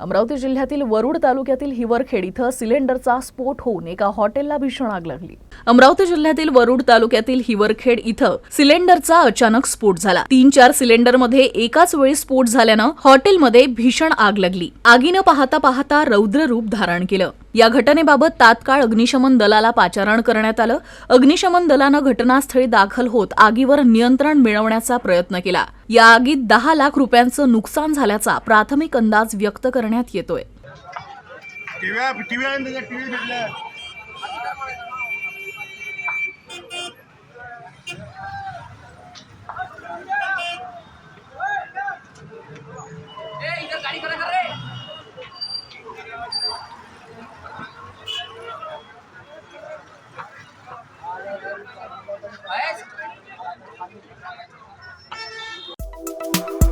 अमरावती जिल्ह्यातील वरुड तालुक्यातील हिवरखेड इथं सिलेंडरचा स्फोट होऊन एका हॉटेलला भीषण आग लागली. अमरावती जिल्ह्यातील वरुड तालुक्यातील हिवरखेड इथं सिलेंडरचा अचानक स्फोट झाला. तीन चार सिलेंडरमध्ये एकाच वेळी स्फोट झाल्यानं हॉटेलमध्ये भीषण आग लागली. आगीनं पाहता पाहता रौद्र रूप धारण केलं. या घटनेबाबत तात्काळ अग्निशमन दलाला पाचारण करण्यात आलं. अग्निशमन दलानं घटनास्थळी दाखल होत आगीवर नियंत्रण मिळवण्याचा प्रयत्न केला. या आगीत दहा लाख रुपयांचं नुकसान झाल्याचा प्राथमिक अंदाज व्यक्त करण्यात येतोय. you